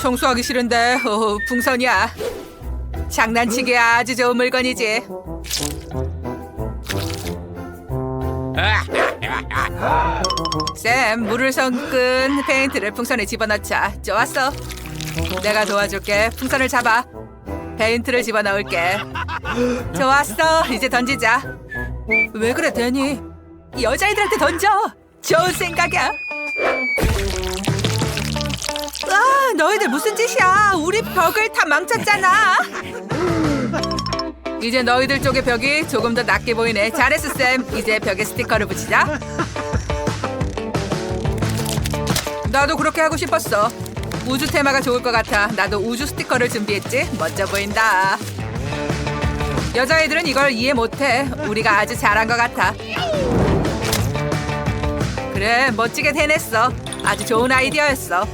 청소하기 싫은데 어, 풍선이야. 장난치기 아주 좋은 물건이지. 쌤, 물을 섞은 페인트를 풍선에 집어넣자. 좋았어. 내가 도와줄게. 풍선을 잡아. 페인트를 집어넣을게. 좋았어. 이제 던지자. 왜 그래, 데니? 여자애들한테 던져. 좋은 생각이야. 아, 너희들 무슨 짓이야? 우리 벽을 다 망쳤잖아. 이제 너희들 쪽의 벽이 조금 더 낮게 보이네. 잘했어, 쌤. 이제 벽에 스티커를 붙이자. 나도 그렇게 하고 싶었어. 우주 테마가 좋을 것 같아. 나도 우주 스티커를 준비했지. 멋져 보인다. 여자애들은 이걸 이해 못해. 우리가 아주 잘한 것 같아. 그래, 멋지게 해냈어. 아주 좋은 아이디어였어.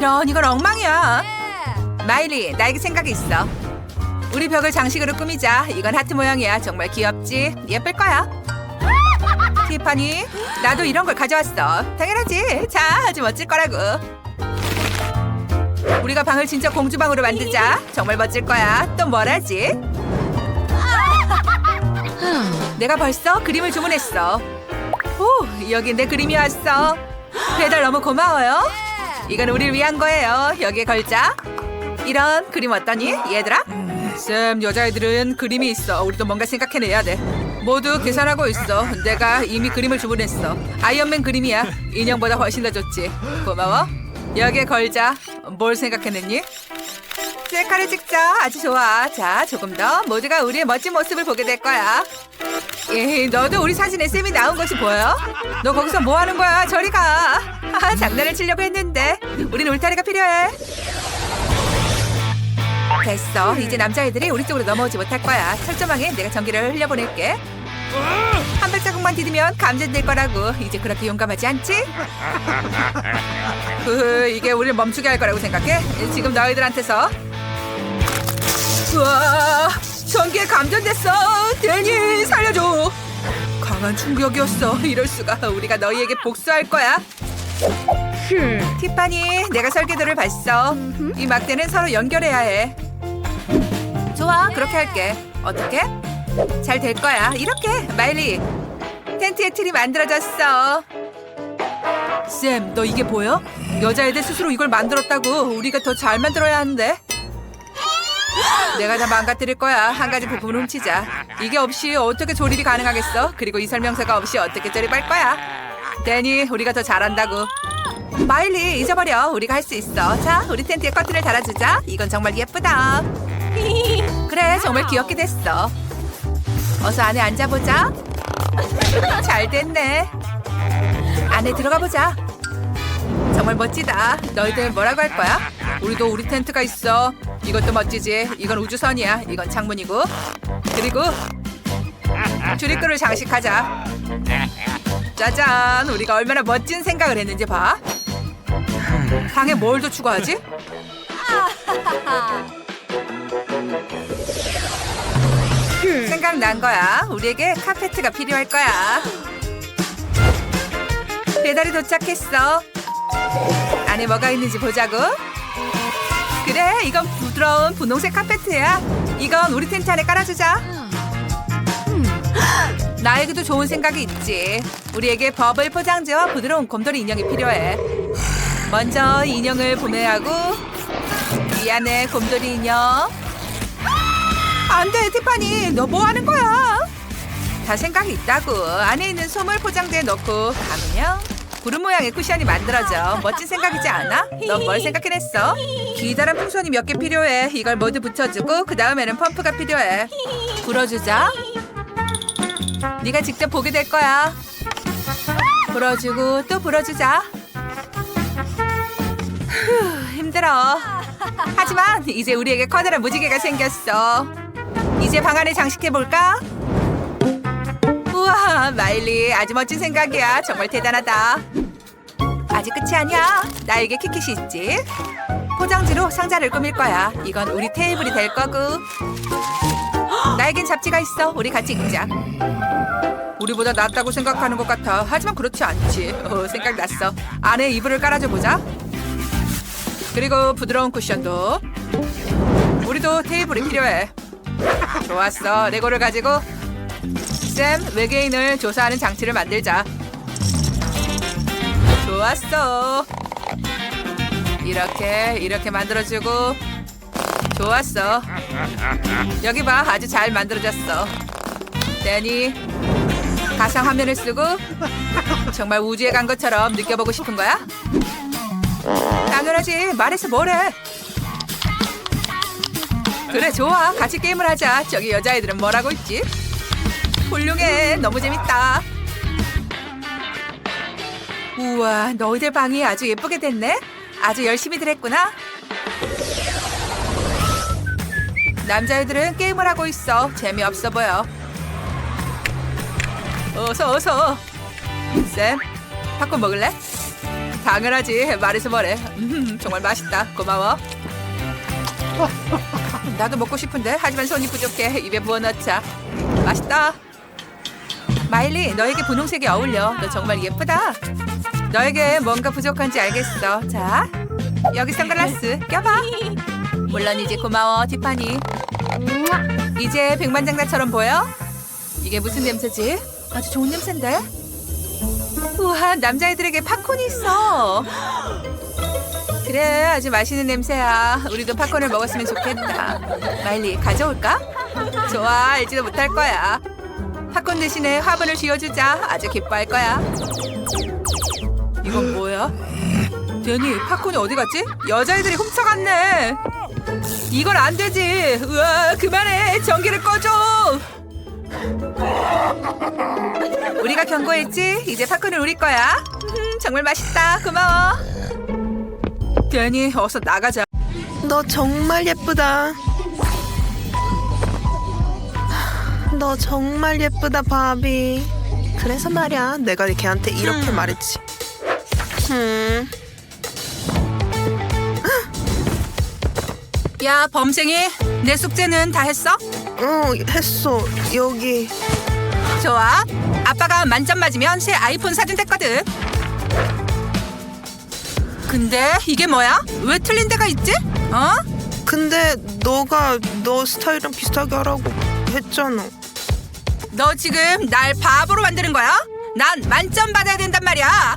이런, 이건 엉망이야. 마일리, 나에게 생각이 있어. 우리 벽을 장식으로 꾸미자. 이건 하트 모양이야. 정말 귀엽지? 예쁠 거야. 티파니, 나도 이런 걸 가져왔어. 당연하지. 자, 아주 멋질 거라고. 우리가 방을 진짜 공주방으로 만들자. 정말 멋질 거야. 또 뭘 하지? 내가 벌써 그림을 주문했어. 오, 여기 내 그림이 왔어. 배달 너무 고마워요. 이건 우리를 위한 거예요. 여기에 걸자. 이런 그림 어떠니, 얘들아? 쌤, 여자애들은 그림이 있어. 우리도 뭔가 생각해내야 돼. 모두 계산하고 있어. 내가 이미 그림을 주문했어. 아이언맨 그림이야. 인형보다 훨씬 더 좋지. 고마워. 여기에 걸자. 뭘 생각해냈니? 셀카를 찍자. 아주 좋아. 자, 조금 더 모두가 우리의 멋진 모습을 보게 될 거야. 예, 너도 우리 사진에 쌤이 나온 것이 보여? 너 거기서 뭐 하는 거야? 저리 가. 하하, 장난을 치려고 했는데. 우린 울타리가 필요해. 됐어. 이제 남자애들이 우리 쪽으로 넘어오지 못할 거야. 철조망에 내가 전기를 흘려보낼게. 한 발자국만 디디면 감전될 거라고. 이제 그렇게 용감하지 않지? 흐흐, 이게 우리를 멈추게 할 거라고 생각해? 지금 너희들한테서. 우와, 전기에 감전됐어. 데니, 살려줘. 강한 충격이었어. 이럴 수가. 우리가 너희에게 복수할 거야. 티파니, 내가 설계도를 봤어. 이 막대는 서로 연결해야 해. 좋아, 그렇게 할게. 어떻게? 잘 될 거야. 이렇게, 마일리. 텐트의 틀이 만들어졌어. 쌤, 너 이게 보여? 여자애들 스스로 이걸 만들었다고. 우리가 더 잘 만들어야 하는데. 내가 다 망가뜨릴 거야. 한 가지 부분을 훔치자. 이게 없이 어떻게 조립이 가능하겠어? 그리고 이 설명서가 없이 어떻게 조립할 거야? 데니, 우리가 더 잘한다고. 마일리, 잊어버려. 우리가 할 수 있어. 자, 우리 텐트에 커튼을 달아주자. 이건 정말 예쁘다. 그래, 정말 귀엽게 됐어. 어서 안에 앉아보자. 잘 됐네. 안에 들어가 보자. 정말 멋지다. 너희들 뭐라고 할 거야? 우리도 우리 텐트가 있어. 이것도 멋지지. 이건 우주선이야. 이건 창문이고. 그리고 주립구를 장식하자. 짜잔. 우리가 얼마나 멋진 생각을 했는지 봐. 방에 뭘 더 추가하지? 생각난 거야. 우리에게 카페트가 필요할 거야. 배달이 도착했어. 안에 뭐가 있는지 보자고. 그래, 이건 부드러운 분홍색 카페트야. 이건 우리 텐트 안에 깔아주자. 나에게도 좋은 생각이 있지. 우리에게 버블 포장지와 부드러운 곰돌이 인형이 필요해. 먼저 인형을 이 안에 곰돌이 인형. 안 돼, 티파니. 너 뭐 하는 거야? 다 생각이 있다고. 안에 있는 소물 포장지에 넣고 감으면 구름 모양의 쿠션이 만들어져. 멋진 생각이지 않아? 넌 뭘 생각해냈어? 기다란 풍선이 몇 개 필요해. 이걸 모두 붙여주고 그 다음에는 펌프가 필요해. 불어주자. 네가 직접 보게 될 거야. 불어주고 또 불어주자. 휴, 힘들어. 하지만 이제 우리에게 커다란 무지개가 생겼어. 이제 방 안에 장식해 볼까? 우와, 마일리 아주 멋진 생각이야. 정말 대단하다. 아직 끝이 아니야. 나에게 키킷이 있지. 포장지로 상자를 꾸밀 거야. 이건 우리 테이블이 될 거고. 나에겐 잡지가 있어. 우리 같이 읽자. 우리보다 낫다고 생각하는 것 같아. 하지만 그렇지 않지. 어, 생각났어. 안에 이불을 깔아줘 보자. 그리고 부드러운 쿠션도. 우리도 테이블이 필요해. 좋았어. 레고를 가지고 쌤 외계인을 조사하는 장치를 만들자. 좋았어. 이렇게 이렇게 만들어주고 좋았어. 여기 봐 아주 잘 만들어졌어. 데니 가상 화면을 쓰고 정말 우주에 간 것처럼 느껴보고 싶은 거야? 당연하지 말해서 뭐래? 그래 좋아 같이 게임을 하자. 저기 여자애들은 뭐라고 있지? 훌륭해 너무 재밌다. 우와 너희들 방이 아주 예쁘게 됐네. 아주 열심히들 했구나. 남자애들은 게임을 하고 있어. 재미없어 보여. 어서 어서. 쌤, 팝콘 먹을래? 당연하지. 말해서 뭐래. 음, 정말 맛있다. 고마워. 나도 먹고 싶은데 하지만 손이 부족해. 입에 부어 넣자. 맛있다. 마일리, 너에게 분홍색이 어울려. 너 정말 예쁘다. 너에게 뭔가 부족한지 알겠어. 자, 여기 선글라스 껴봐. 물론이지 고마워, 티파니. 이제 백만장자처럼 보여? 이게 무슨 냄새지? 아주 좋은 냄새인데? 우와, 남자애들에게 팝콘이 있어. 그래, 아주 맛있는 냄새야. 우리도 팝콘을 먹었으면 좋겠다. 마일리, 가져올까? 좋아, 알지도 못할 거야. 팝콘 대신에 화분을 쥐어주자. 아주 기뻐할 거야. 이건 뭐야? 데니, 팝콘이 어디 갔지? 여자애들이 훔쳐갔네. 이건 안 되지. 우와, 그만해. 전기를 꺼줘. 우리가 경고했지? 이제 팝콘을 우리 거야. 음, 정말 맛있다. 고마워. 데니, 어서 나가자. 너 정말 예쁘다. 너 정말 예쁘다, 바비. 그래서 말이야, 내가 걔한테 이렇게 음. 말했지. 음, 야, 범생이. 내 숙제는 다 했어? 어, 했어. 여기. 좋아. 아빠가 만점 맞으면 새 아이폰 사준 댔거든. 근데 이게 뭐야? 왜 틀린 데가 있지? 어? 근데 너가 너 스타일이랑 비슷하게 하라고 했잖아. 너 지금 날 바보로 만드는 거야? 난 만점 받아야 된단 말이야.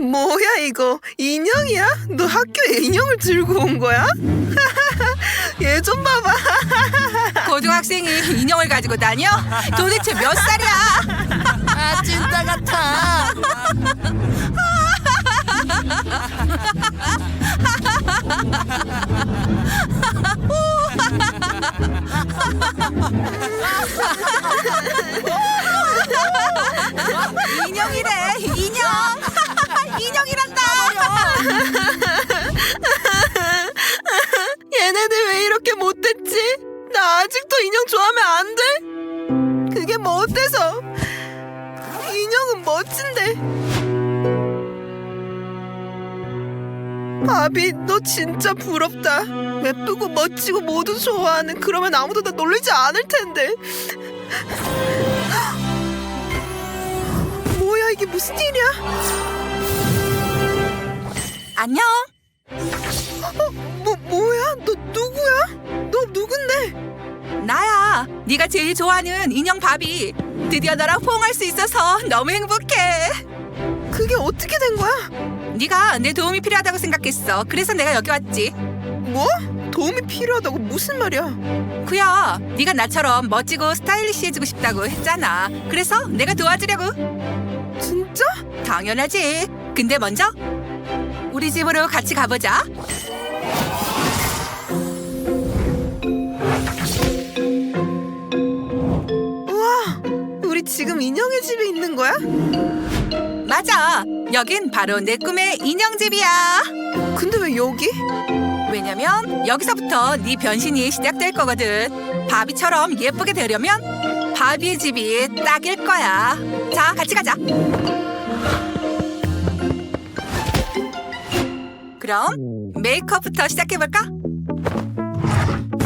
뭐야 이거 인형이야? 너 학교에 인형을 들고 온 거야? 얘 좀 봐봐. 고등학생이 인형을 가지고 다녀? 도대체 몇 살이야? 아 찐따 같아. 인형이래. 인형. 인형이란다. 얘네들 왜 이렇게 못됐지? 나 아직도 인형 좋아하면 안 돼? 그게 뭐 어때서? 인형은 멋진데. 바비, 너 진짜 부럽다. 예쁘고 멋지고 모두 좋아하는 그러면 아무도 나 놀리지 않을 텐데. 뭐야 이게 무슨 일이야? 안녕. 뭐 뭐야? 너 누구야? 너 누군데? 나야. 네가 제일 좋아하는 인형 바비. 드디어 너랑 포옹할 수 있어서 너무 행복해. 그게 어떻게 된 거야? 네가 내 도움이 필요하다고 생각했어. 그래서 내가 여기 왔지. 뭐? 도움이 필요하다고 무슨 말이야? 그야, 네가 나처럼 멋지고 스타일리시해지고 싶다고 했잖아. 그래서 내가 도와주려고. 진짜? 당연하지. 근데 먼저 우리 집으로 같이 가보자. 우와, 우리 지금 인형의 집에 있는 거야? 맞아. 여긴 바로 내 꿈의 인형집이야. 근데 왜 여기? 왜냐면 여기서부터 네 변신이 시작될 거거든. 바비처럼 예쁘게 되려면 바비의 집이 딱일 거야. 자, 같이 가자. 그럼 메이크업부터 시작해볼까?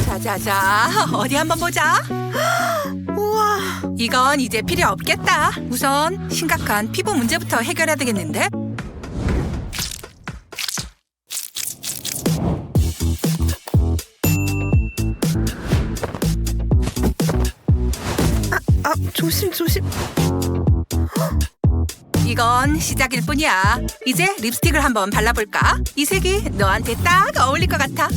자자자, 어디 한번 보자. 우와, 이건 이제 필요 없겠다. 우선 심각한 피부 문제부터 해결해야 되겠는데? 아 조심 조심. 이건 시작일 뿐이야. 이제 립스틱을 한번 발라볼까? 이 색이 너한테 딱 어울릴 것 같아.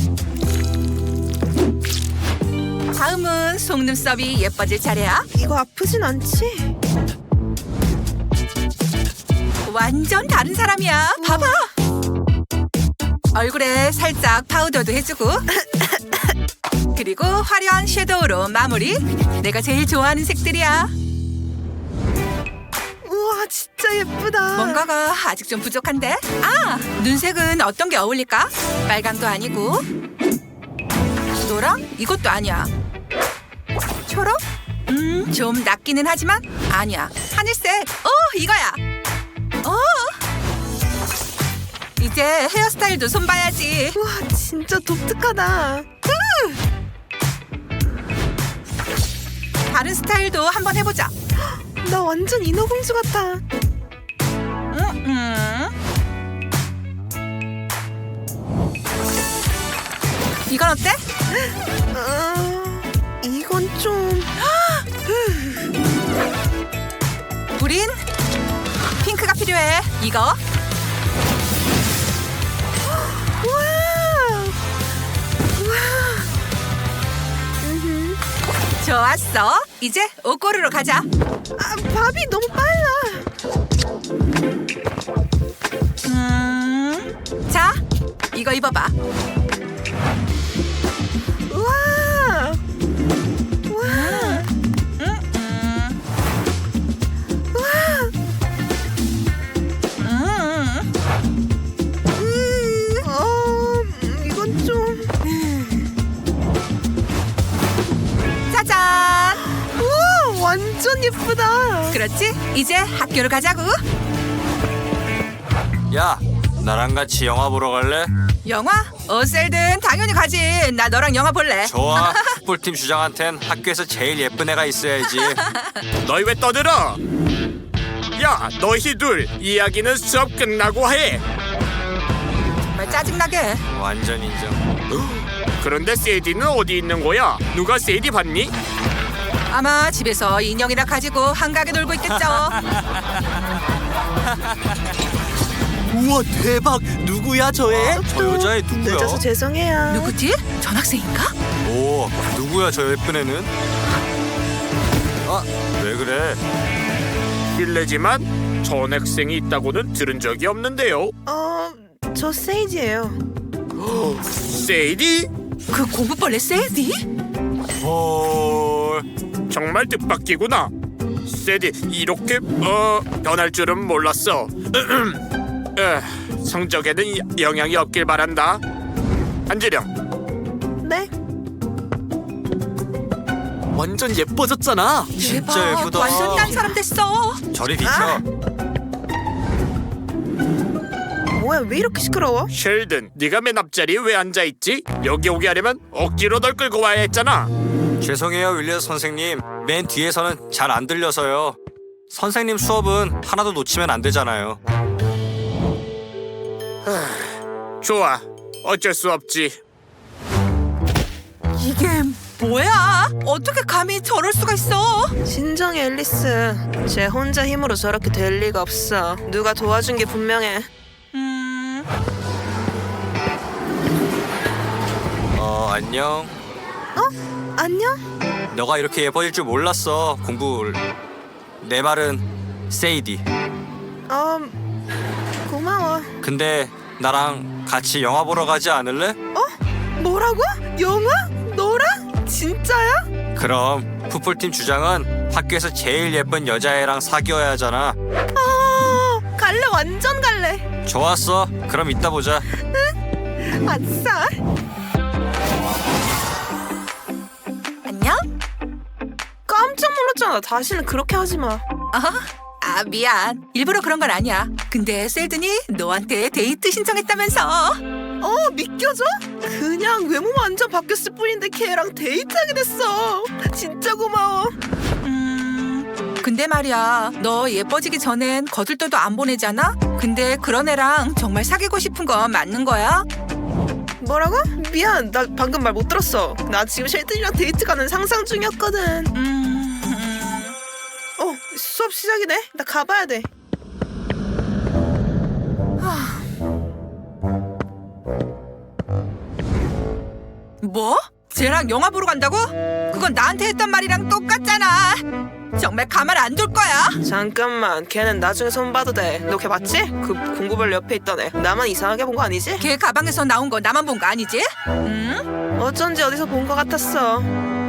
다음은 속눈썹이 예뻐질 차례야. 이거 아프진 않지? 완전 다른 사람이야. 봐봐. 얼굴에 살짝 파우더도 해주고. 그리고 화려한 섀도우로 마무리. 내가 제일 좋아하는 색들이야. 우와 진짜 예쁘다. 뭔가가 아직 좀 부족한데? 아! 눈색은 어떤 게 어울릴까? 빨강도 아니고 노랑? 이것도 아니야 초록? 음, 좀 낫기는 하지만 아니야 하늘색! 어, 이거야! 어! 이제 헤어스타일도 손봐야지 우와 진짜 독특하다. 다른 스타일도 한번 해보자 나 완전 인어공주 같아. 음, 음. 이건 어때? 좀 우린 핑크가 필요해. 이거 우와. 음흠. 좋았어. 이제 옷 고르러 가자. 아 밥이 너무 빨라. 음, 자, 이거 입어봐. 완전 예쁘다. 그렇지? 이제 학교로 가자고. 야, 나랑 같이 영화 보러 갈래? 영화? 어셀든 당연히 가지. 나 너랑 영화 볼래. 좋아. 풋볼팀 주장한텐 학교에서 제일 예쁜 애가 있어야지. 너희 왜 떠들어? 야, 너희 둘 이야기는 수업 끝나고 해. 정말 짜증나게. 완전 인정. 그런데 세디는 어디 있는 거야? 누가 세디 봤니? 아마 집에서 인형이나 가지고 한가하게 놀고 있겠죠. 우와 대박 누구야 저애? 저 여자애 누구야? 늦어서 죄송해요. 누구지? 전학생인가? 오, 누구야 저 예쁜 애는? 아, 왜 그래? 실례지만 전학생이 있다고는 들은 적이 없는데요. 어, 저 세이지예요. 세디? 그 공부벌레 세디? 헐. 정말 뜻밖이구나. 세디 이렇게 어 변할 줄은 몰랐어. 에, 성적에는 영향이 없길 바란다. 한지령, 네? 완전 예뻐졌잖아 진짜 예쁘다. 완전 딴 사람 됐어. 저리 비켜. 아. 뭐야, 왜 이렇게 시끄러워? 셸든, 네가 맨 앞자리에 왜 앉아 있지? 여기 오게 하려면 억지로 널 끌고 와야 했잖아. 죄송해요, 윌리엄 선생님. 맨 뒤에서는 잘 안 들려서요. 선생님 수업은 하나도 놓치면 안 되잖아요. 좋아, 어쩔 수 없지. 이게 뭐야? 어떻게 감히 저럴 수가 있어? 진정해, 앨리스. 쟤 혼자 힘으로 저렇게 될 리가 없어. 누가 도와준 게 분명해. 음, 어, 안녕. 안녕? 너가 이렇게 예뻐질 줄 몰랐어. 공부를. 내 말은 세이디. 어, 고마워. 근데 나랑 같이 영화 보러 가지 않을래? 뭐라고? 영화? 너랑? 진짜야? 그럼 풋볼팀 주장은 학교에서 제일 예쁜 여자애랑 사귀어야 하잖아. 어, 갈래, 완전 갈래. 좋았어. 그럼 이따 보자. 아싸. 놀랐잖아. 다시는 그렇게 하지 마. 아 미안. 일부러 그런 건 아니야. 근데 셀든이 너한테 데이트 신청했다면서. 어, 믿겨져? 그냥 외모 완전 바뀌었을 뿐인데 걔랑 데이트하게 됐어. 진짜 고마워. 음, 근데 말이야, 너 예뻐지기 전엔 거들떠도 안 보내잖아? 근데 그런 애랑 정말 사귀고 싶은 건 맞는 거야? 뭐라고? 미안 나 방금 말 못 들었어 나 지금 쉐이든이랑 데이트 가는 상상 중이었거든 음, 음. 어 수업 시작이네 나 가봐야 돼 뭐? 쟤랑 영화 보러 간다고? 그건 나한테 했던 말이랑 똑같잖아. 정말 가만 안 둘 거야. 잠깐만 걔는 나중에 손 봐도 돼 너 걔 봤지? 그 공구별 옆에 있던 애 나만 이상하게 본 거 아니지? 걔 가방에서 나온 거 나만 본 거 아니지? 응? 어쩐지 어디서 본 거 같았어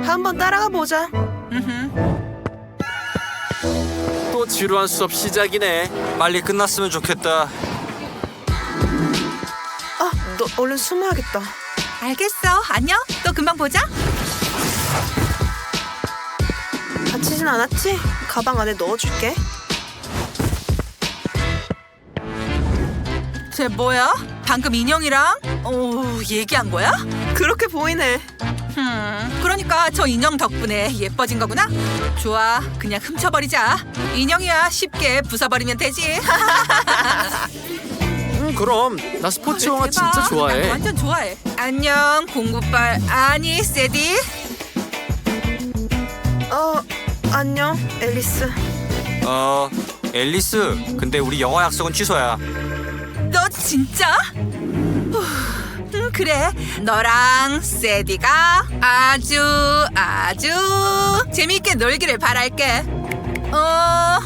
한번 따라가 보자 음흠. 또 지루한 수업 시작이네. 빨리 끝났으면 좋겠다. 아 너 얼른 숨어야겠다 알겠어. 안녕. 또 금방 보자. 다치진 않았지? 가방 안에 넣어줄게 쟤 뭐야? 방금 인형이랑 오 얘기한 거야? 그렇게 보이네 흠. 그러니까 저 인형 덕분에 예뻐진 거구나. 좋아. 그냥 훔쳐버리자. 인형이야 쉽게 부숴버리면 되지. 응, 그럼 나 스포츠 영화 대박. 진짜 난 좋아해. 완전 좋아해. 안녕 공구빨 아니 세디. 어 안녕 앨리스 어, 앨리스. 근데 우리 영화 약속은 취소야. 너 진짜? 그래 너랑 세디가 아주 아주 재미있게 놀기를 바랄게. 어.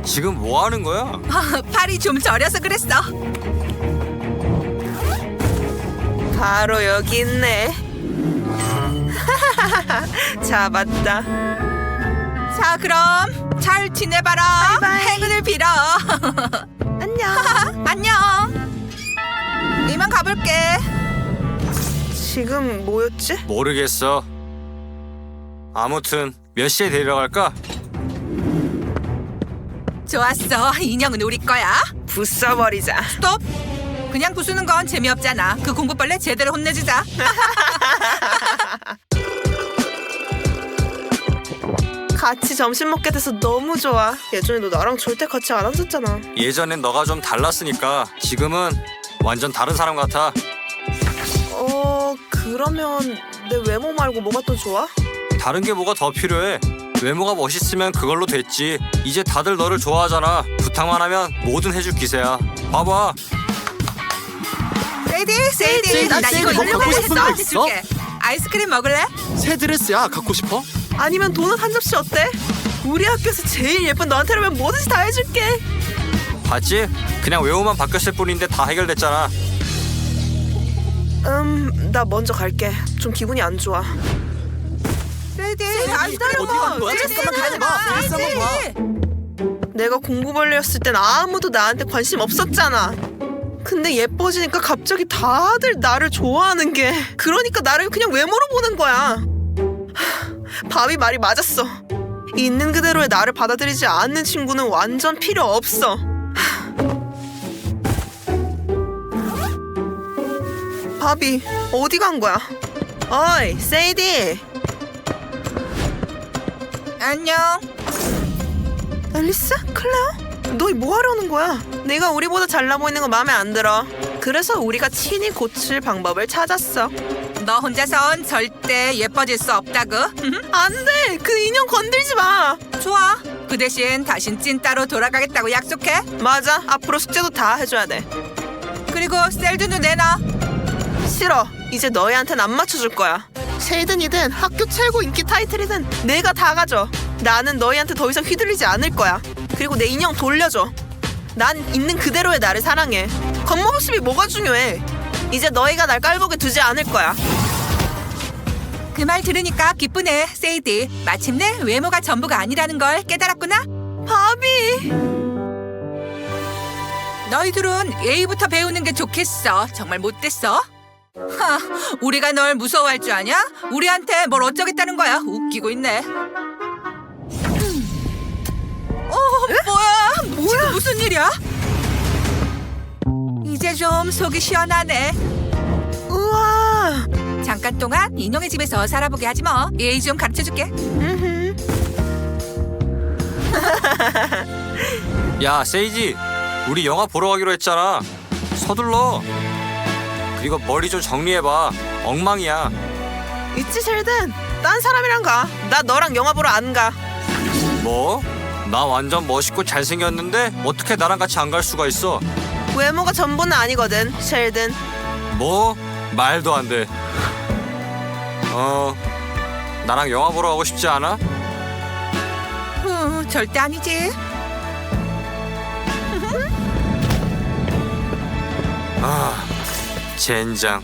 지금 뭐 하는 거야? 팔이 좀 저려서 그랬어. 바로 여기 있네. 잡았다 자 그럼 잘 지내봐라. 바이바이. 행운을 빌어. 안녕. 안녕. 이만 가볼게. 지금 뭐였지? 모르겠어. 아무튼 몇 시에 데려갈까? 좋았어. 인형은 우리 거야. 부숴버리자. 스톱. 그냥 부수는 건 재미없잖아. 그 공부벌레 제대로 혼내주자 같이 점심 먹게 돼서 너무 좋아 예전에 너 나랑 절대 같이 안 앉았잖아 예전엔 너가 좀 달랐으니까 지금은 완전 다른 사람 같아. 어 그러면 내 외모 말고 뭐가 또 좋아? 다른 게 뭐가 더 필요해? 외모가 멋있으면 그걸로 됐지. 이제 다들 너를 좋아하잖아. 부탁만 하면 뭐든 해줄 기세야. 봐봐. 세이디 세이디 세이디, 나 이거 뭐 갖고 보냈어 싶은 거 있어? 아이스크림 먹을래? 새 드레스야. 갖고 싶어? 아니면 도넛 한 접시 어때? 우리 학교에서 제일 예쁜 너한테라면 뭐든지 다 해줄게 봤지? 그냥 외모만 바뀌었을 뿐인데 다 해결됐잖아. 음 나 먼저 갈게 좀 기분이 안 좋아 세이디 안. 어디 거야? 세이디, 잠깐만 봐. 내가 공부벌레였을 땐 아무도 나한테 관심 없었잖아 근데 예뻐지니까 갑자기 다들 나를 좋아하는 게 그러니까 나를 그냥 외모로 보는 거야 하, 바비 말이 맞았어 있는 그대로의 나를 받아들이지 않는 친구는 완전 필요 없어 하. 바비 어디 간 거야? 어이 세이디 안녕 앨리스? 클레어? 너뭐 하려는 거야? 내가 우리보다 잘나 보이는 거 마음에 안 들어. 그래서 우리가 친히 고칠 방법을 찾았어. 너 혼자선 절대 예뻐질 수 없다구 안 돼! 그 인형 건들지 마! 좋아 그 대신 다신 찐따로 돌아가겠다고 약속해 맞아. 앞으로 숙제도 다 해줘야 돼. 그리고 셀드도 내놔 싫어. 이제 너희한텐 안 맞춰줄 거야. 쉐이든이든 학교 최고 인기 타이틀이든 내가 다 가져. 나는 너희한테 더 이상 휘둘리지 않을 거야. 그리고 내 인형 돌려줘. 난 있는 그대로의 나를 사랑해. 겉모습이 뭐가 중요해? 이제 너희가 날 깔보게 두지 않을 거야. 그 말 들으니까 기쁘네 세이디 마침내 외모가 전부가 아니라는 걸 깨달았구나 바비! 너희들은 예의부터 배우는 게 좋겠어 정말 못됐어 하, 우리가 널 무서워할 줄 아냐? 우리한테 뭘 어쩌겠다는 거야 웃기고 있네 음. 어 뭐야 뭐야 무슨 일이야? 이제 좀 속이 시원하네 우와! 잠깐 동안 인형의 집에서 살아보게 하지 뭐. 예의 좀 가르쳐줄게. 음흠. 야 세이지 우리 영화 보러 가기로 했잖아 서둘러 그리고 머리 좀 정리해봐 엉망이야 있지 셸든. 딴 사람이랑 가. 나 너랑 영화 보러 안 가. 뭐? 나 완전 멋있고 잘생겼는데 어떻게 나랑 같이 안 갈 수가 있어 외모가 전부는 아니거든, 셸든. 뭐? 말도 안 돼 어 나랑 영화 보러 가고 싶지 않아? 후, 절대 아니지. 아 젠장